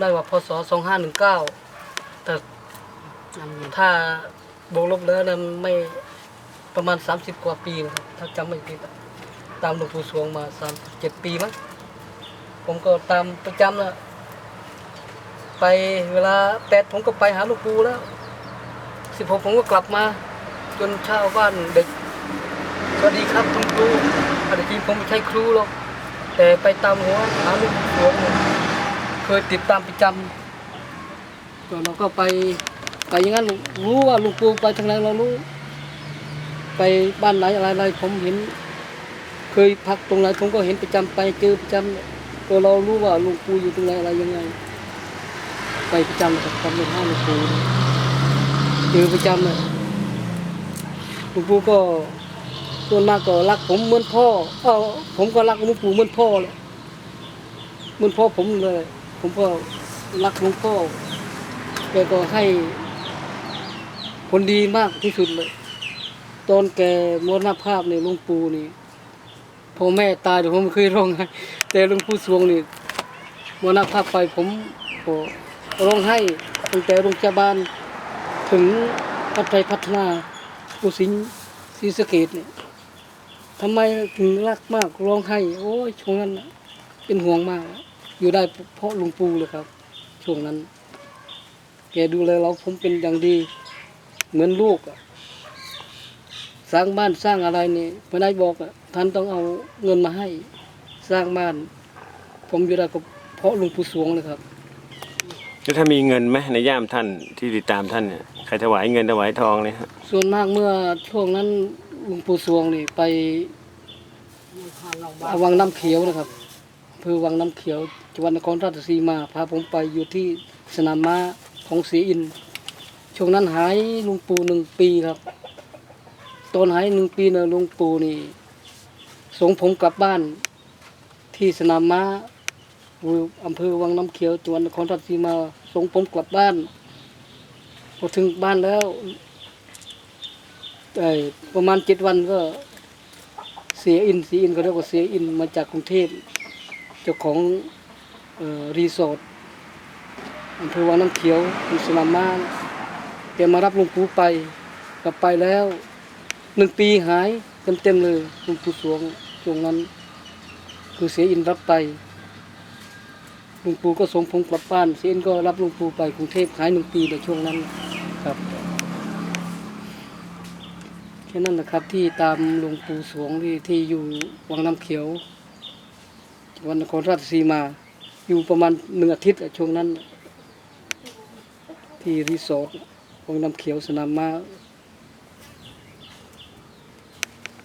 ได้ว่าพศสองห้าหนึ่งเก้าแต่ถ้าบวกลบแล้วนั้นไม่ประมาณสามสิบกว่าปีนะครับถ้าจำไม่ผิดตามหลวงปู่สวงมาสามเจ็ดปีมั้งผมก็ตามประจำนะไปเวลาแปดผมก็ไปหาหลวงปู่แล้วสิบหกผมก็กลับมา จนเช้าบ้านเด็กสวัสดีครับคุณครูอาจริงผมไม่ใช่ครูหรอกแต่ไปตามหัวหาหลวงปู่ เคยติดตามประจำก็เราก็ไปไปอย่างนั้นรู้ว่าลุงปูไปทางไหนเรารู้ ไปบ้านไหนอะไรอะไรผมเห็น เคยพักตรงไหนผมก็เห็นประจำไปเจอประจำก็เรารู้ว่าลุงปูอยู่ตรงไหนอะไรยังไง ไปประจำกับตำรวจห้าลวงปูเจอประจำเลยลวงปูก็ส่วนมากก็รักผมเหมือนพ่อเออผมก็รักลวงปูเหมือนพ่อเลยเหมือนพ่อผมเลย ผมก็รักหลวงพ่อแกก็ให้ผลดีมากที่สุดเลย ตอนแกมรณภาพเนี่ยหลวงปู่นี่พอแม่ตายเดี๋ยวผมเคยร้องไห้แต่หลวงปู่สวงนี่มรณภาพไปผมก็ร้องไห้ตั้งแต่โรงพยาบาลถึงพัฒนาพัฒนาผู้สิงศรีสะเกดเนี่ยทำไมถึงรักมากร้องไห้โอ้ยช่วงนั้นเป็นห่วงมาก อยู่ได้เพราะหลุงปู่เลยครับ ช่วงนั้น แกดูแลเราผมเป็นอย่างดี เหมือนลูกอะสร้างบ้านสร้างอะไรนี่พระนายบอกอะท่านต้องเอาเงินมาให้ สร้างบ้าน ผมอยู่ได้ก็เพราะหลุงปู่สวงเลยครับแล้วถ้ามีเงินไหมในย่ามท่านที่ติดตามท่านเนี่ยใครถวายเงินถวายทองเนี่ยฮะส่วนมากเมื่อช่วงนั้นหลุงปู่สวงนี่ไปวังน้ำเขียวนะครับอำเพอวังน้ำเขียวจังหวัดนครราชสีมา พาผมไปอยู่ที่สนามม้าของศรีอิน ช่วงนั้นหายลุงปู่หนึ่งปีครับตอนหายหนึ่งปีเนี่ยลุงปู่นี่ส่งผมกลับบ้านที่สนามม้าอยู่อำเภอวังน้ำเขียวจังหวัดนครราชสีมาส่งผมกลับบ้านพอถึงบ้านแล้วไอประมาณเจ็ดวันก็เสียอินเสียอินก็เรียกว่าเสียอินมาจากกรุงเทพ เจ้าของออรีสอร์ทอำเภอวังน้ำเขียวอยู่สนามม้าแกมารับหลวงปู่ไปกลับไปแล้วหนึ่งปีหายเต็มๆเลยหลวงปู่สวงช่วงนั้น คือเสียอินรับไปหลวงปู่ก็ส่งผมกลับบ้าน เสียอินก็รับหลวงปู่ไปกรุงเทพหายหนึ่งปีในช่วงนั้นครับแค่นั้นนะครับที่ตามหลวงปู่สวงที่ที่อยู่วังน้ำเขียว จังหวัดนครราชสีมา อยู่ประมาณหนึ่งอาทิตย์ช่วงนั้น ที่รีสอร์ทของน้ำเขียวสนามม้า